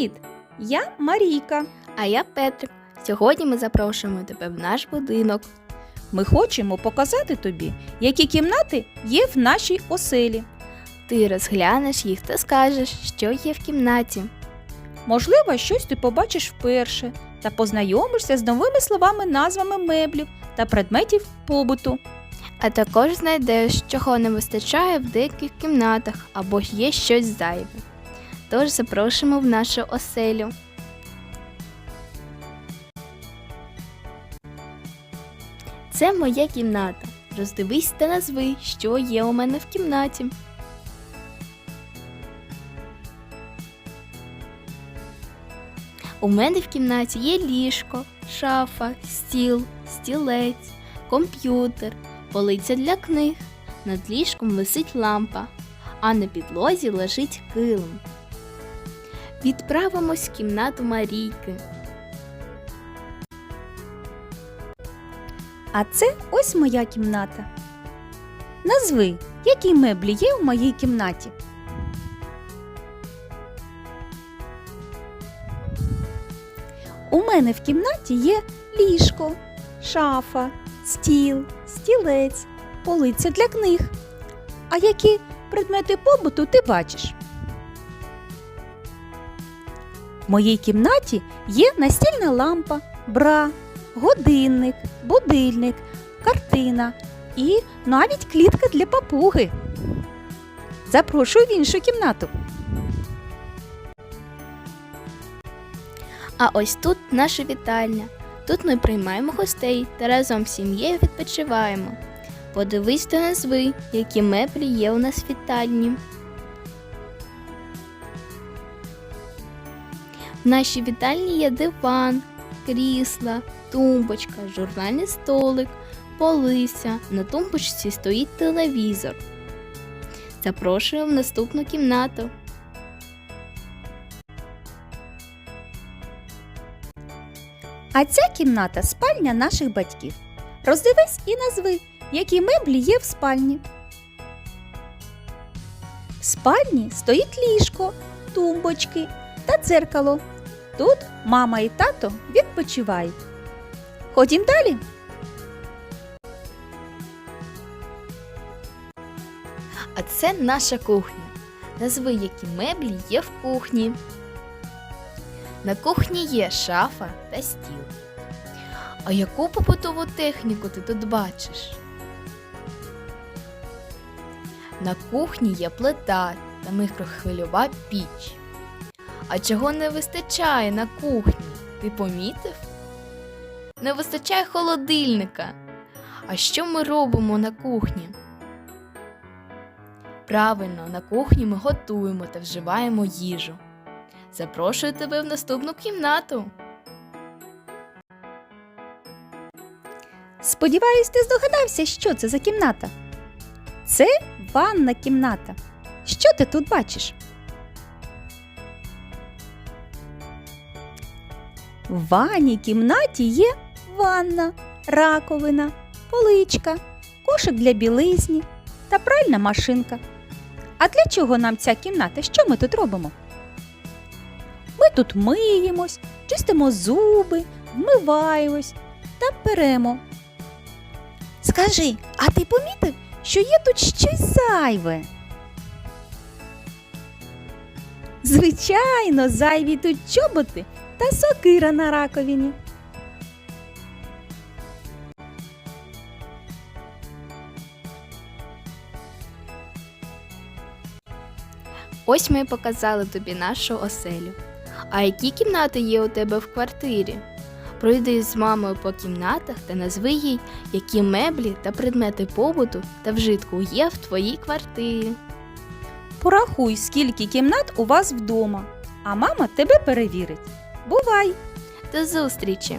Привіт! Я Марійка. А я Петрик. Сьогодні ми запрошуємо тебе в наш будинок. Ми хочемо показати тобі, які кімнати є в нашій оселі. Ти розглянеш їх та скажеш, що є в кімнаті. Можливо, щось ти побачиш вперше та познайомишся з новими словами, назвами меблів та предметів побуту. А також знайдеш, чого не вистачає в деяких кімнатах або є щось зайве. Тож запрошуємо в нашу оселю. Це моя кімната. Роздивись та назви, що є у мене в кімнаті. У мене в кімнаті є ліжко, шафа, стіл, стілець, комп'ютер, полиця для книг. Над ліжком висить лампа, а на підлозі лежить килим. Відправимось в кімнату Марійки. А це ось моя кімната. Назви, які меблі є в моїй кімнаті. У мене в кімнаті є ліжко, шафа, стіл, стілець, полиця для книг. А які предмети побуту ти бачиш? В моїй кімнаті є настільна лампа, бра, годинник, будильник, картина і навіть клітка для папуги. Запрошую в іншу кімнату. А ось тут наша вітальня. Тут ми приймаємо гостей та разом з сім'єю відпочиваємо. Подивись та назви, які меблі є у нас в вітальні. В нашій вітальні є диван, крісла, тумбочка, журнальний столик, полиця. На тумбочці стоїть телевізор. Запрошую в наступну кімнату. А ця кімната спальня наших батьків. Роздивись і назви, які меблі є в спальні. В спальні стоїть ліжко, тумбочки та дзеркало. Тут мама і тато відпочивають. Ходім далі. А це наша кухня. Назви, які меблі є в кухні. На кухні є шафа та стіл. А яку побутову техніку ти тут бачиш? На кухні є плита та мікрохвильова піч. А чого не вистачає на кухні? Ти помітив? Не вистачає холодильника. А що ми робимо на кухні? Правильно, на кухні ми готуємо та вживаємо їжу. Запрошую тебе в наступну кімнату. Сподіваюсь, ти здогадався, що це за кімната. Це ванна кімната. Що ти тут бачиш? В ванній кімнаті є ванна, раковина, поличка, кошик для білизні та пральна машинка. А для чого нам ця кімната? Що ми тут робимо? Ми тут миємось, чистимо зуби, вмиваємось та перемо. Скажи, а ти помітив, що є тут щось зайве? Звичайно, зайві тут чоботи та сокира на раковині. Ось ми показали тобі нашу оселю. А які кімнати є у тебе в квартирі? Пройди з мамою по кімнатах та назви їй, які меблі та предмети побуту та вжитку є в твоїй квартирі. Порахуй, скільки кімнат у вас вдома, а мама тебе перевірить. Бувай! До зустрічі!